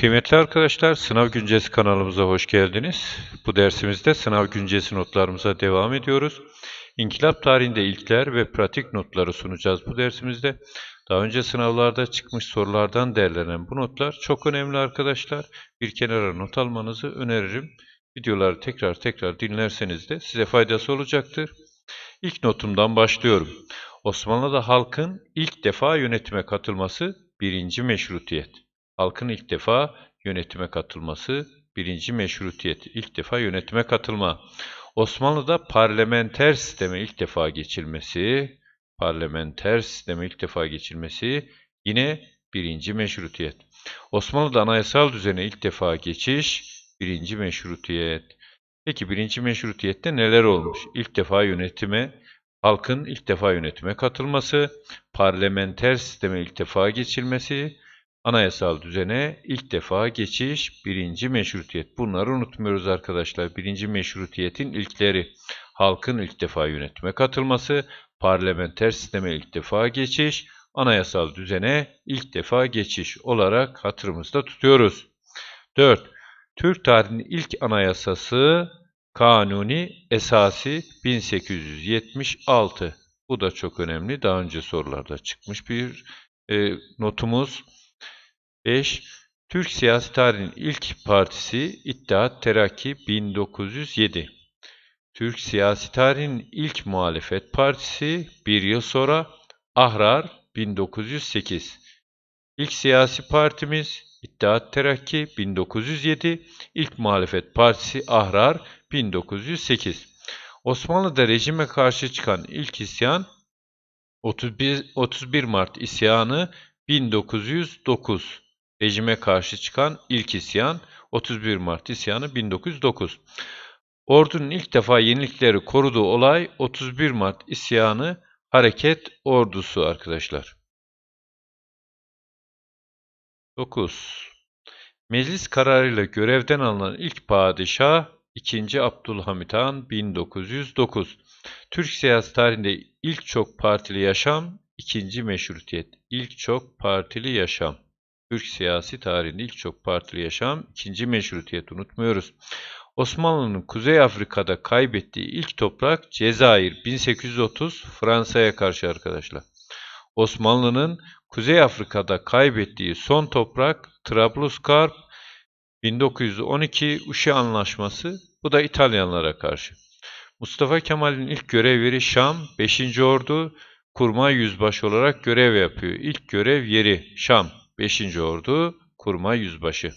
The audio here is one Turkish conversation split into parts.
Kıymetli arkadaşlar, Sınav Güncesi kanalımıza hoş geldiniz. Bu dersimizde sınav güncesi notlarımıza devam ediyoruz. İnkılap tarihinde ilkler ve pratik notları sunacağız bu dersimizde. Daha önce sınavlarda çıkmış sorulardan derlenen bu notlar çok önemli arkadaşlar. Bir kenara not almanızı öneririm. Videoları tekrar tekrar dinlerseniz de size faydası olacaktır. İlk notumdan başlıyorum. Osmanlı'da halkın ilk defa yönetime katılması birinci meşrutiyet. Halkın ilk defa yönetime katılması, birinci meşrutiyet, ilk defa yönetime katılma. Osmanlı'da parlamenter sisteme ilk defa geçilmesi, parlamenter sisteme ilk defa geçilmesi yine birinci meşrutiyet. Osmanlı'da anayasal düzene ilk defa geçiş, birinci meşrutiyet. Peki birinci meşrutiyette neler olmuş? İlk defa yönetime, halkın ilk defa yönetime katılması, parlamenter sisteme ilk defa geçilmesi, Anayasal düzene ilk defa geçiş, birinci meşrutiyet. Bunları unutmuyoruz arkadaşlar. Birinci meşrutiyetin ilkleri. Halkın ilk defa yönetime katılması, parlamenter sisteme ilk defa geçiş, anayasal düzene ilk defa geçiş olarak hatırımızda tutuyoruz. 4. Türk tarihinin ilk anayasası Kanuni Esası 1876. Bu da çok önemli. Daha önce sorularda çıkmış bir e, notumuz. 5. Türk siyasi tarihinin ilk partisi İttihat Terakki 1907. Türk siyasi tarihinin ilk muhalefet partisi bir yıl sonra Ahrar 1908. İlk siyasi partimiz İttihat Terakki 1907, ilk muhalefet partisi Ahrar 1908. Osmanlı'da rejime karşı çıkan ilk isyan 31, 31 Mart isyanı 1909. Rejime karşı çıkan ilk isyan 31 Mart isyanı 1909. Ordunun ilk defa yenilikleri koruduğu olay 31 Mart isyanı hareket ordusu arkadaşlar. 9. Meclis kararıyla görevden alınan ilk padişah 2. Abdülhamit Han 1909. Türk siyasi tarihinde ilk çok partili yaşam, ikinci meşrutiyet. İlk çok partili yaşam. Türk siyasi tarihinde ilk çok partili yaşam, ikinci meşrutiyet unutmuyoruz. Osmanlı'nın Kuzey Afrika'da kaybettiği ilk toprak Cezayir 1830 Fransa'ya karşı arkadaşlar. Osmanlı'nın Kuzey Afrika'da kaybettiği son toprak Trablusgarp 1912 Uşi Anlaşması bu da İtalyanlara karşı. Mustafa Kemal'in ilk görev Şam 5. Ordu Kurmay Yüzbaşı olarak görev yapıyor. İlk görev yeri Şam 5. Ordu Kurmay Yüzbaşı.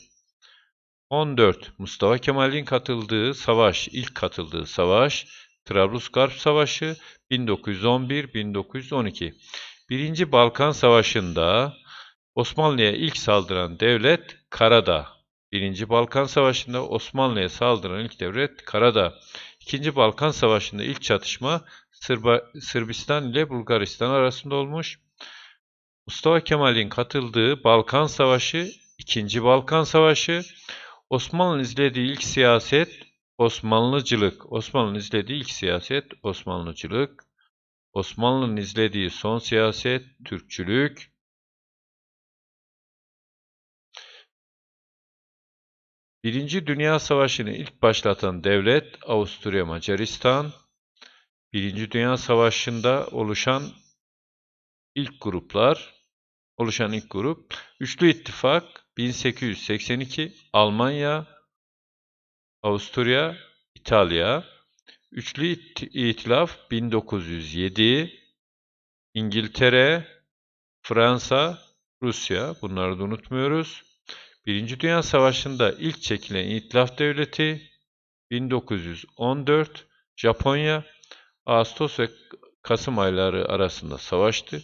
14. Mustafa Kemal'in katıldığı savaş, ilk katıldığı savaş Trablusgarp Savaşı 1911-1912. Birinci Balkan Savaşı'nda Osmanlı'ya ilk saldıran devlet Karadağ. Birinci Balkan Savaşı'nda Osmanlı'ya saldıran ilk devlet Karadağ. İkinci Balkan Savaşı'nda ilk çatışma Sırba, Sırbistan ile Bulgaristan arasında olmuş. Mustafa Kemal'in katıldığı Balkan Savaşı, İkinci Balkan Savaşı, Osmanlı'nın izlediği ilk siyaset Osmanlıcılık. Osmanlı'nın izlediği ilk siyaset Osmanlıcılık. Osmanlı'nın izlediği son siyaset Türkçülük. Birinci Dünya Savaşı'nı ilk başlatan devlet Avusturya Macaristan. Birinci Dünya Savaşı'nda oluşan ilk gruplar, oluşan ilk grup Üçlü İttifak 1882 Almanya, Avusturya, İtalya. Üçlü İtilaf 1907 İngiltere, Fransa, Rusya. Bunları da unutmuyoruz. Birinci Dünya Savaşı'nda ilk çekilen İtilaf Devleti 1914 Japonya Ağustos ve Kasım ayları arasında savaştı.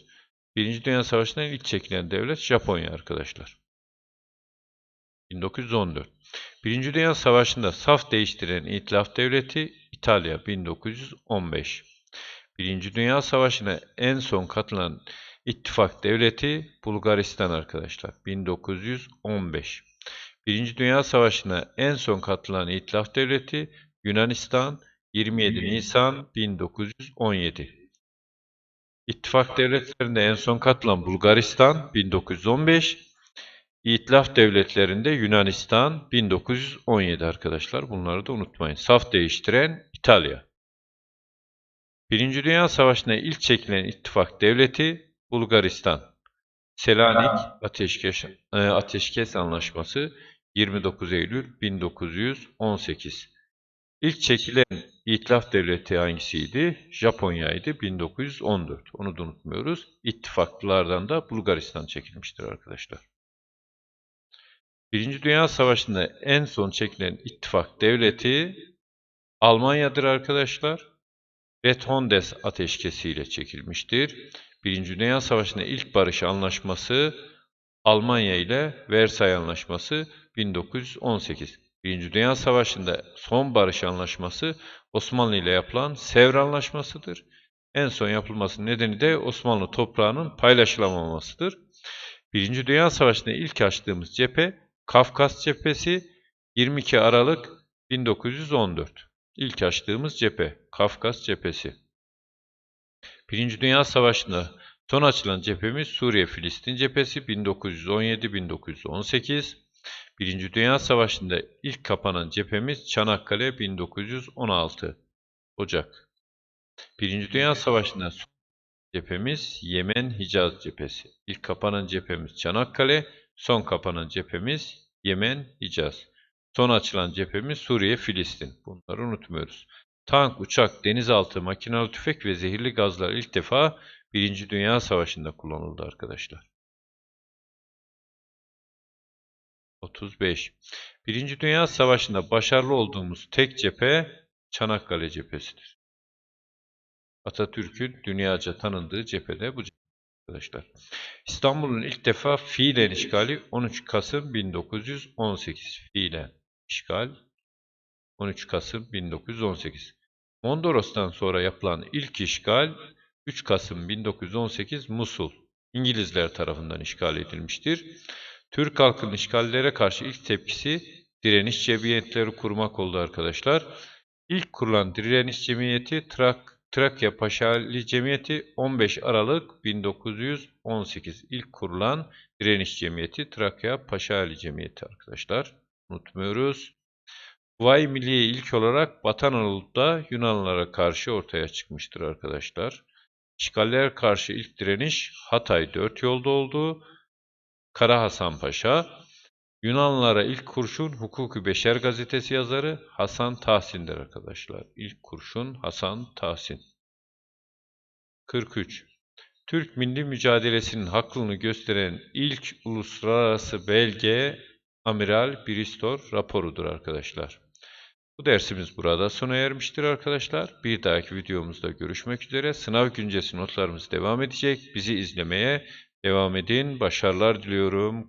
Birinci Dünya Savaşı'ndan ilk çekilen devlet Japonya arkadaşlar. 1914. Birinci Dünya Savaşı'nda saf değiştiren İtilaf Devleti İtalya 1915. Birinci Dünya Savaşı'na en son katılan ittifak devleti Bulgaristan arkadaşlar 1915. Birinci Dünya Savaşı'na en son katılan İtilaf Devleti Yunanistan 27 Nisan 1917 İttifak devletlerinde en son katılan Bulgaristan 1915 İtilaf devletlerinde Yunanistan 1917 arkadaşlar. Bunları da unutmayın. Saf değiştiren İtalya. Birinci Dünya Savaşı'na ilk çekilen ittifak devleti Bulgaristan. Selanik Ateşkes, e, Ateşkes Anlaşması 29 Eylül 1918. İlk çekilen itilaf devleti hangisiydi? Japonya'ydı 1914. Onu da unutmuyoruz. İttifaklılardan da Bulgaristan çekilmiştir arkadaşlar. Birinci Dünya Savaşı'nda en son çekilen ittifak devleti Almanya'dır arkadaşlar. Retondes ateşkesiyle çekilmiştir. Birinci Dünya Savaşı'nda ilk barış anlaşması Almanya ile Versay Anlaşması 1918. Birinci Dünya Savaşı'nda son barış anlaşması Osmanlı ile yapılan Sevr Anlaşması'dır. En son yapılmasının nedeni de Osmanlı toprağının paylaşılamamasıdır. Birinci Dünya Savaşı'nda ilk açtığımız cephe Kafkas cephesi 22 Aralık 1914. İlk açtığımız cephe Kafkas cephesi. Birinci Dünya Savaşı'nda son açılan cephemiz Suriye-Filistin cephesi 1917-1918. Birinci Dünya Savaşı'nda ilk kapanan cephemiz Çanakkale 1916 Ocak. Birinci Dünya Savaşı'nda cephemiz Yemen-Hicaz cephesi. İlk kapanan cephemiz Çanakkale, son kapanan cephemiz Yemen-Hicaz. Son açılan cephemiz Suriye-Filistin. Bunları unutmuyoruz. Tank, uçak, denizaltı, makinalı tüfek ve zehirli gazlar ilk defa Birinci Dünya Savaşı'nda kullanıldı arkadaşlar. 35. Birinci Dünya Savaşı'nda başarılı olduğumuz tek cephe Çanakkale cephesidir. Atatürk'ün dünyaca tanındığı cephede bu cephe arkadaşlar. İstanbul'un ilk defa fiilen işgali 13 Kasım 1918. Fiilen işgal 13 Kasım 1918. Mondros'tan sonra yapılan ilk işgal 3 Kasım 1918 Musul İngilizler tarafından işgal edilmiştir. Türk halkının işgallere karşı ilk tepkisi direniş cemiyetleri kurmak oldu arkadaşlar. İlk kurulan direniş cemiyeti Trak Trakya Paşali Cemiyeti 15 Aralık 1918 ilk kurulan direniş cemiyeti Trakya Paşali Cemiyeti arkadaşlar. Unutmuyoruz. Kuvayi Milliye ilk olarak Batı Anadolu'da Yunanlılara karşı ortaya çıkmıştır arkadaşlar. İşgallere karşı ilk direniş Hatay dört yolda oldu. Kara Hasan Paşa, Yunanlılara ilk kurşun Hukuki Beşer gazetesi yazarı Hasan Tahsin'dir arkadaşlar. İlk kurşun Hasan Tahsin. 43. Türk milli mücadelesinin haklılığını gösteren ilk uluslararası belge Amiral Bristol raporudur arkadaşlar. Bu dersimiz burada sona ermiştir arkadaşlar. Bir dahaki videomuzda görüşmek üzere. Sınav güncesi notlarımız devam edecek. Bizi izlemeye devam edin. Başarılar diliyorum.